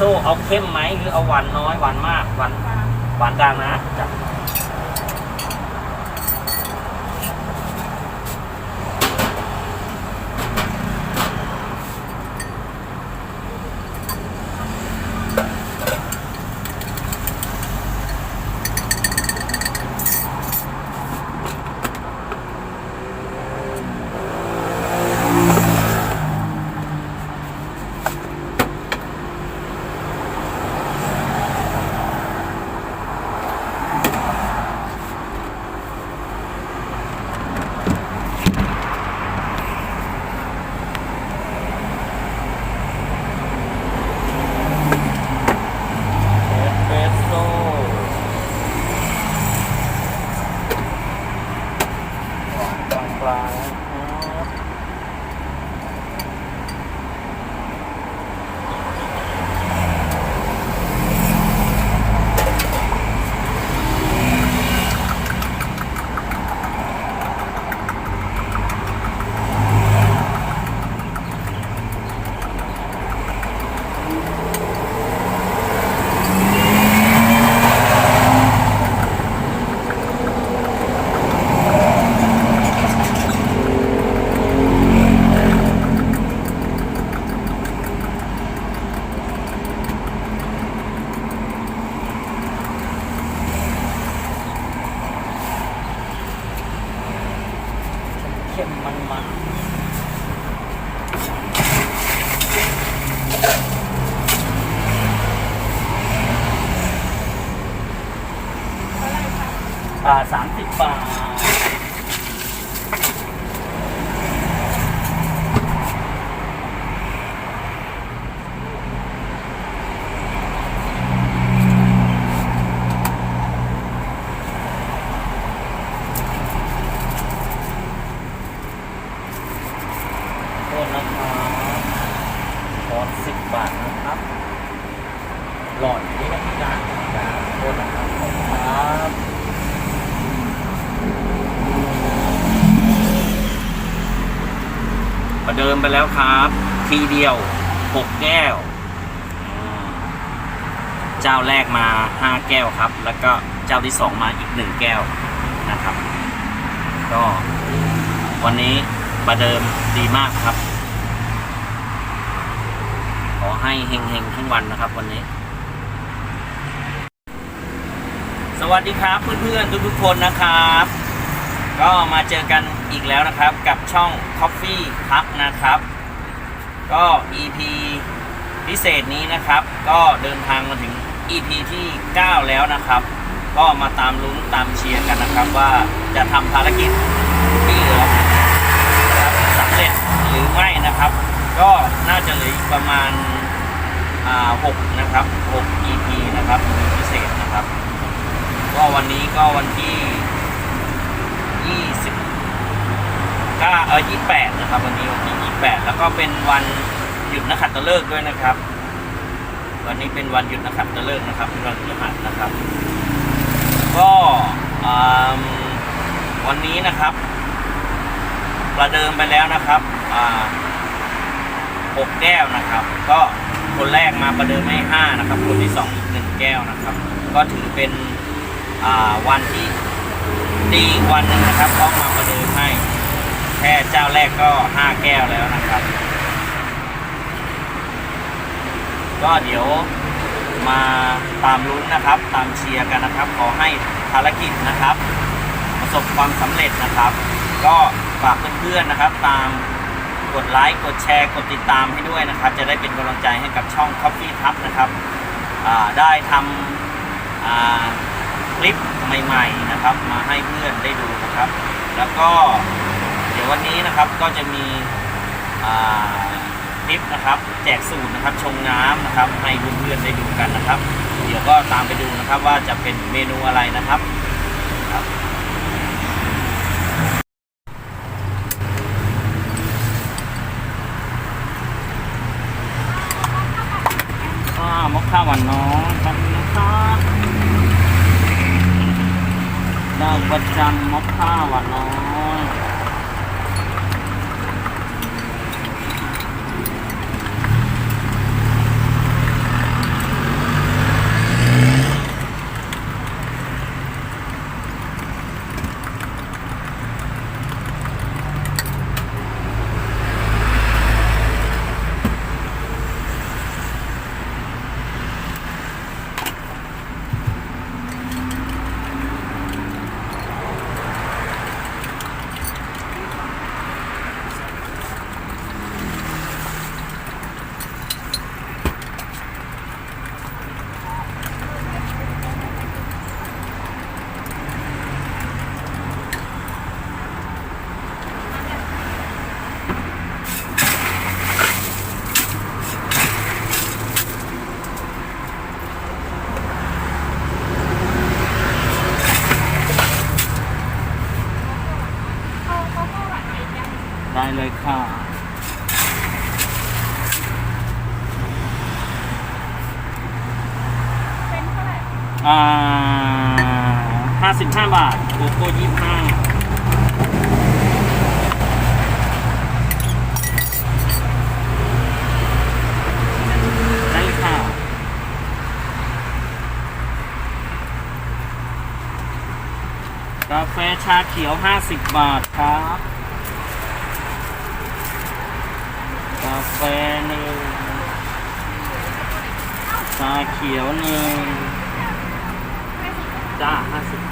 โซ่เอาเข้มไหมหรือเอาหวานน้อยหวานมากหวานหวานกลางนะจ้ะเอสเปรสโซ่หวานกลางกลางนะครับ เข้มมันมัน เท่าไหร่คะ อ่าสามสิบบาท โทษนะครับทอนสิบบาทนะครับ หลอดนี้นะพี่นะโทษนะครับขอบคุณครับประเดิมไปแล้วครับ ทีเดียวหกแก้ว เจ้าแรกมาห้าแก้วครับ แล้วก็เจ้าที่สองมาอีกหนึ่งแก้วนะครับ ก็วันนี้ประเดิมดีมากครับ ขอให้เฮงๆทั้งวันนะครับวันนี้ สวัสดีครับเพื่อนๆทุกๆคนนะครับ ก็มาเจอกันอีกแล้วนะครับกับช่อง Coffee พักนะครับ ก็ EP พิเศษนี้นะครับ ก็เดินทางมาถึง EP ที่ 9 แล้วนะครับ ก็มาตามลุ้นตามเชียร์กันนะครับ ว่าจะทำภารกิจที่เหลือสำเร็จหรือไม่นะครับ ก็น่าจะเหลืออีกประมาณอ่า6นะครับ 6 EP นะครับพิเศษนะครับ ก็วันนี้ก็วันที่20ก็เออ28นะครับ วันนี้วันที่28แปดแล้วก็เป็นวันหยุดนักขัตฤกษ์ด้วยนะครับ วันนี้เป็นวันหยุดนักขัตฤกษ์นะครับเป็นวันพฤหัสนะครับ ก็วันนี้นะครับ ประเดิมไปแล้วนะครับหกแก้วนะครับ ก็คนแรกมาประเดิมให้ห้านะครับ คนที่สองอีกหนึ่งแก้วนะครับ ก็ถือเป็น วันที่ดีวันหนึ่งนะครับเพรามาประเดิมให้ แค่เจ้าแรกก็ห้าแก้วแล้วนะครับ ก็เดี๋ยวมาตามลุ้นนะครับ ตามเชียร์กันนะครับ ขอให้ภารกิจนะครับ ประสบความสำเร็จนะครับ ก็ฝากเพื่อนๆนะครับ ตามกดไลค์กดแชร์กดติดตามให้ด้วยนะครับ จะได้เป็นกำลังใจให้กับช่อง Coffee t u b นะครับได้ทำอ่า คลิปใหม่ๆนะครับ มาให้เพื่อนได้ดูนะครับ แล้วก็เดี๋ยววันนี้นะครับก็จะมีคลิปนะครับ แจกสูตรนะครับชงน้ำนะครับให้เพื่อนๆได้ดูกันนะครับ เดี๋ยวก็ตามไปดูนะครับว่าจะเป็นเมนูอะไรนะครับครับ อ่ามอคค่าหวานน้อยครับนะครับดาว ประจำมอคค่าหวานน้อยได้เลยค่ะ เป็นเท่าไหร่ อ่าห้าสิบห้าบาทโกโก้ยี่ห้าได้เลยค่ะ กาแฟชาเขียว 50 บาทครับ กาแฟหนึ่งชาเขียวหนึ่งจ้า 50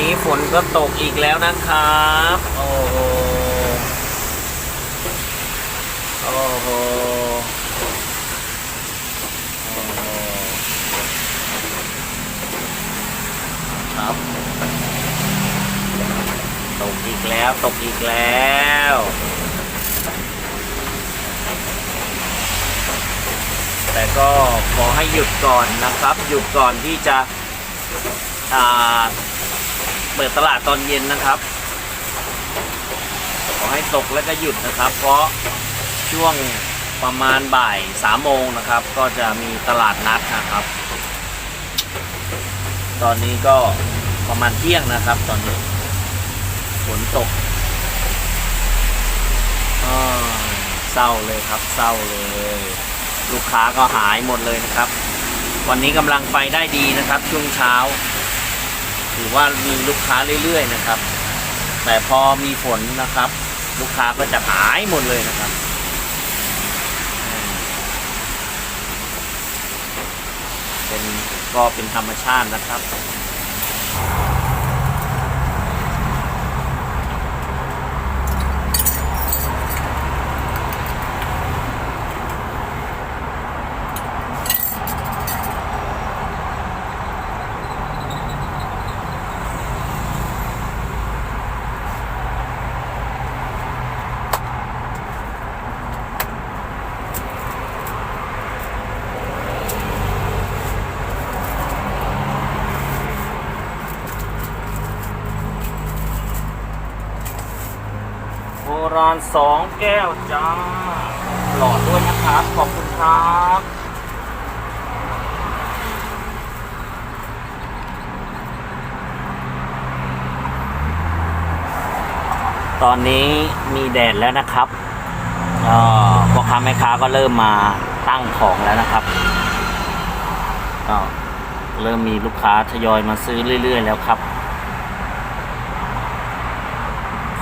นี้ฝนก็ตกอีกแล้วนะครับโอ้โหโอ้โห โอ้โห ครับ ตกอีกแล้ว ตกอีกแล้วแต่ก็ขอให้หยุดก่อนนะครับ หยุดก่อนที่จะอ่า เปิดตลาดตอนเย็นนะครับ ขอให้ตกแล้วก็หยุดนะครับ เพราะช่วงประมาณบ่ายสามโมงนะครับ ก็จะมีตลาดนัดนะครับ ตอนนี้ก็ประมาณเที่ยงนะครับ ตอนนี้ฝนตกเศร้าเลยครับเศร้าเลย ลูกค้าก็หายหมดเลยนะครับ วันนี้กำลังไปได้ดีนะครับ ช่วงเช้า ถือว่ามีลูกค้าเรื่อยๆนะครับ แต่พอมีฝนนะครับ ลูกค้าก็จะหายหมดเลยนะครับเป็นก็เป็นธรรมชาตินะครับ บราณสองแก้วจ้า หลอดด้วยนะครับ ขอบคุณครับตอนนี้มีแดดแล้วนะครับพ่อค้าแม่ค้าก็เริ่มมาตั้งของแล้วนะครับก็เริ่มมีลูกค้าทยอยมาซื้อเรื่อย ๆ แล้วครับ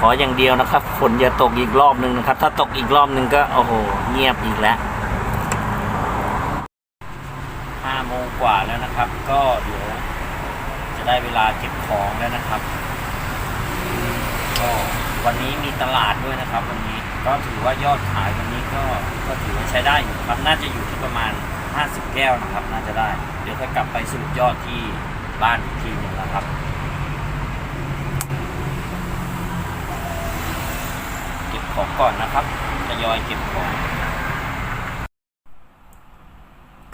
ขออย่างเดียวนะครับฝนอย่าตกอีกรอบหนึ่งนะครับ ถ้าตกอีกรอบหนึ่งก็โอ้โหเงียบอีกแล้วห้าโมงกว่าแล้วนะครับ ก็เดี๋ยวจะได้เวลาเก็บของแล้วนะครับก็วันนี้มีตลาดด้วยนะครับ วันนี้ก็ถือว่ายอดขายวันนี้ก็ก็ถือว่าใช้ได้อยู่ครับน่าจะอยู่ที่ประมาณ 50 แก้วนะครับ น่าจะได้ เดี๋ยวค่อยกลับไปสรุปยอดที่บ้านอีกทีหนึ่งนะครับ เก็บ ของก่อนนะครับทยอยเก็บของ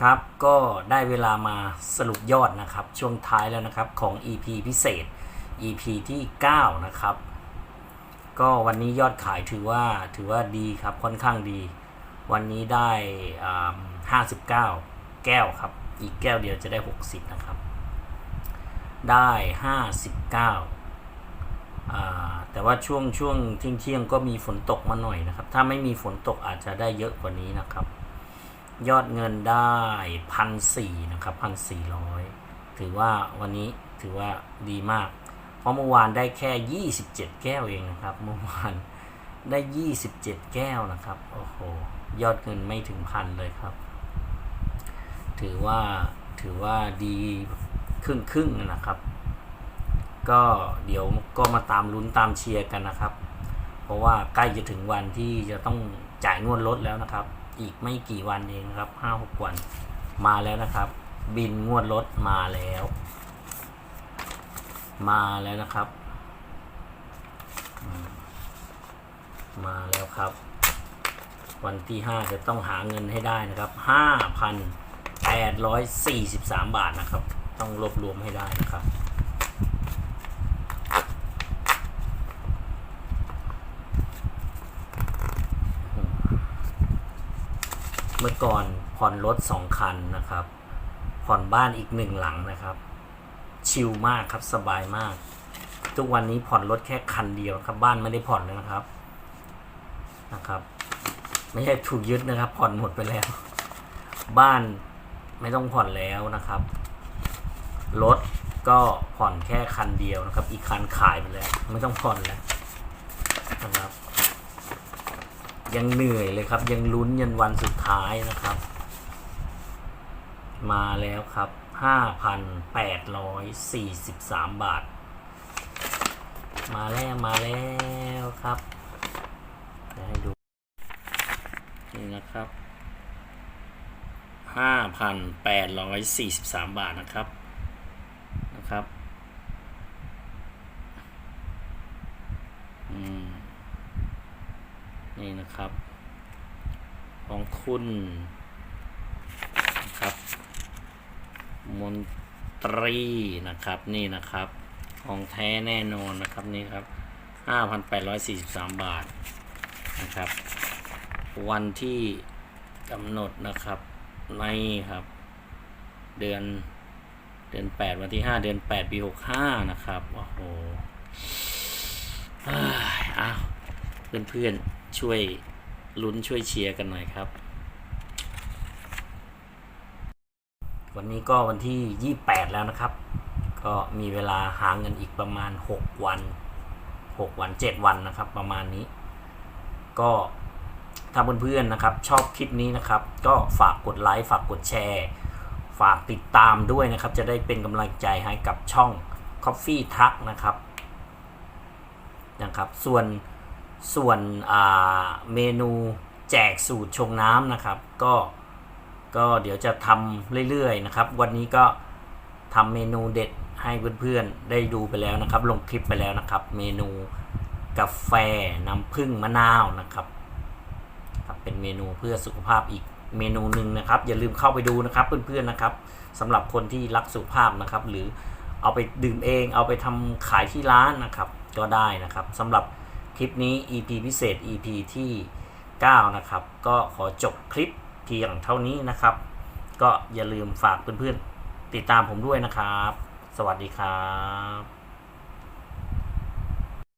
ครับก็ได้เวลามาสรุปยอดนะครับ ช่วงท้ายแล้วนะครับของ EP พิเศษ EP ที่ 9 นะครับ ก็วันนี้ยอดขายถือว่าถือว่าดีครับค่อนข้างดี วันนี้ได้อ่า59แก้วครับ อีกแก้วเดียวจะได้ 60 นะครับ ได้ 59อ่า แต่ว่าช่วงช่วงเที่ยงเที่ยงก็มีฝนตกมาหน่อยนะครับ ถ้าไม่มีฝนตกอาจจะได้เยอะกว่านี้นะครับ ยอดเงินได้พันสี่นะครับพันสี่ร้อยถือว่าวันนี้ถือว่าดีมาก เพราะเมื่อวานได้แค่ยี่สิบเจ็ดแก้วเองนะครับเมื่อวานได้ยี่สิบเจ็ดแก้วนะครับโอ้โหยอดเงินไม่ถึงพันเลยครับ ถือว่าถือว่าดีครึ่งครึ่งนะครับ ก็เดี๋ยว ก็มาตามลุ้นตามเชียร์กันนะครับ เพราะว่าใกล้จะถึงวันที่จะต้องจ่ายงวดรถแล้วนะครับ อีกไม่กี่วันเองครับห้าหกวันมาแล้วนะครับ บินงวดรถมาแล้ว มาแล้วนะครับ มาแล้วครับ วันที่ห้าจะต้องหาเงินให้ได้นะครับห้าพันแปดร้อยสี่สิบสามบาทนะครับ ต้องรวบรวมให้ได้นะครับ มื่อก่อนผ่อนรถสองคันนะครับ ผ่อนบ้านอีกหนึ่งหลังนะครับ ชิลมากครับสบายมาก ทุกวันนี้ผ่อนรถแค่คันเดียวครับ บ้านไม่ได้ผ่อนเลยนะครับนะครับ ไม่ใช่ถูกยึดนะครับ ผ่อนหมดไปแล้ว บ้านไม่ต้องผ่อนแล้วนะครับรถก็ผ่อนแค่คันเดียวนะครับ อีกคันขายไปแล้ว ไม่ต้องผ่อนแล้วนะครับ ยังเหนื่อยเลยครับ ยังลุ้นยันวันสุดท้ายนะครับ มาแล้วครับ5,843บาท มาแล้ว มาแล้วครับเดี๋ยวให้ดู นี่นะครับ5,843บาทนะครับนะครับ อืม นี่นะครับ ของคุณนะครับ มนตรีนะครับนี่นะครับ ของแท้แน่นอนนะครับนี่ครับ 5,843 บาทนะครับ วันที่กำหนดนะครับในครับ เดือนเดือน 8 วันที่ 5 เดือน 8 ปี 65 นะครับ โอ้โหเอ้ยอ้าวเพื่อนๆ ช่วยลุ้นช่วยเชียร์กันหน่อยครับ วันนี้ก็วันที่ 28 แล้วนะครับ ก็มีเวลาหาเงินอีกประมาณ 6 วัน 6 วัน 7 วันนะครับ ประมาณนี้ ก็ถ้าเพื่อนๆนะครับ ชอบคลิปนี้นะครับ ก็ฝากกดไลค์ฝากกดแชร์ฝากติดตามด้วยนะครับ จะได้เป็นกำลังใจให้กับช่อง Coffee Truck นะครับนะครับ ส่วน ส่วนเมนูแจกสูตรชงน้ำนะครับ ก็ก็เดี๋ยวจะทำเรื่อยๆนะครับ วันนี้ก็ทำเมนูเด็ดให้เพื่อนๆได้ดูไปแล้วนะครับ ลงคลิปไปแล้วนะครับ เมนูกาแฟน้ำผึ้งมะนาวนะครับครับ เป็นเมนูเพื่อสุขภาพอีกเมนูหนึ่งนะครับ อย่าลืมเข้าไปดูนะครับเพื่อนๆนะครับสำหรับคนที่รักสุขภาพนะครับ หรือเอาไปดื่มเอง เอาไปทำขายที่ร้านนะครับ ก็ได้นะครับสำหรับ คลิปนี้ EP พิเศษ EP ที่ 9 นะครับ ก็ขอจบคลิปเพียงเท่านี้นะครับ ก็อย่าลืมฝากเพื่อนๆ ติดตามผมด้วยนะครับ สวัสดีครับ